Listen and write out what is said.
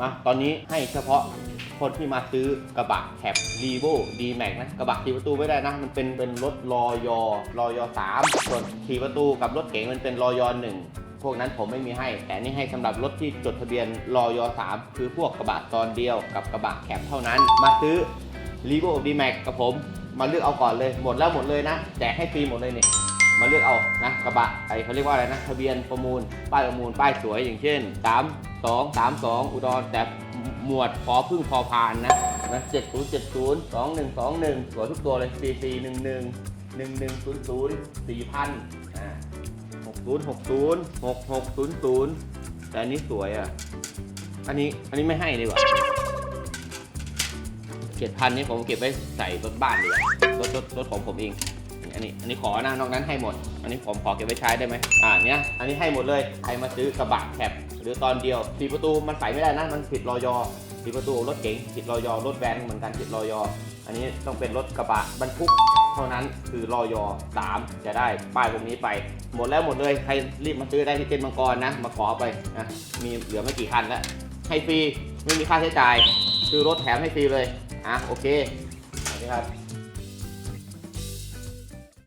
มาตอนนี้ให้เฉพาะคนที่มาซื้อกระบะแคปรีโวดีแม็กนะกระบะสี่ประตูไม่ได้นะ มันเป็นเป็นรถรอยอรอยอสามส่วนสี่ประตูกับรถเก๋งมันเป็นรอยอหนึ่งพวกนั้นผมไม่มีให้ แต่นี่ให้สำหรับรถที่จดทะเบียนรอยอสามคือพวกกระบะตอนเดียวกับกระบะแคปเท่านั้น มาซื้อรีโวดีแม็กกับผม มาเลือกเอาก่อนเลยหมดแล้วหมดเลยนะแจกให้ฟรีหมดเลยเนี่ย มาเลือกเอานะกระบะไอเขาเรียกว่าอะไรนะทะเบียนประมูล ป้ายประมูลป้ายสวยอย่างเช่น 3 2 3 2 อุดรแต่หมวดพอพึ่งพอพานนะนะ7 0 7 0 2 1 2 1สวยทุกตัวเลย 4 4 1 1 1 1 0 0 4พันอ่า60 60 6 6 0 0 แต่อันนี้สวยอะ อันนี้อันนี้ไม่ให้ดีกว่าเจ็ดพันนี้ผมเก็บไว้ใส่รถบ้านดีกว่ารถรถรถของผมเอง อันนี้อันนี้ขอนะนอกนั้นให้หมด อันนี้ผมขอเก็บไว้ใช้ได้ไหมอ่าเนี้ยอันนี้ให้หมดเลยใครมาซื้อกระบะแคปหรือตอนเดียวสีประตูมันใส่ไม่ได้นะมันผิดรอยอสีประตูรถเก๋งผิดรอยอรถแวนเหมือนกันผิดรอยออันนี้ต้องเป็นรถกระบะบรรทุกเท่านั้นคือรอยอสามจะได้ป้ายพวกนี้ไป หมดแล้วหมดเลยใครรีบมาซื้อได้ที่เต็นท์มังกรนะ มาขอไปนะมีเหลือไม่กี่คันแล้วให้ฟรีไม่มีค่าใช้จ่ายซื้อรถแถมให้ฟรีเลยอะโอเคสวัสดีครับ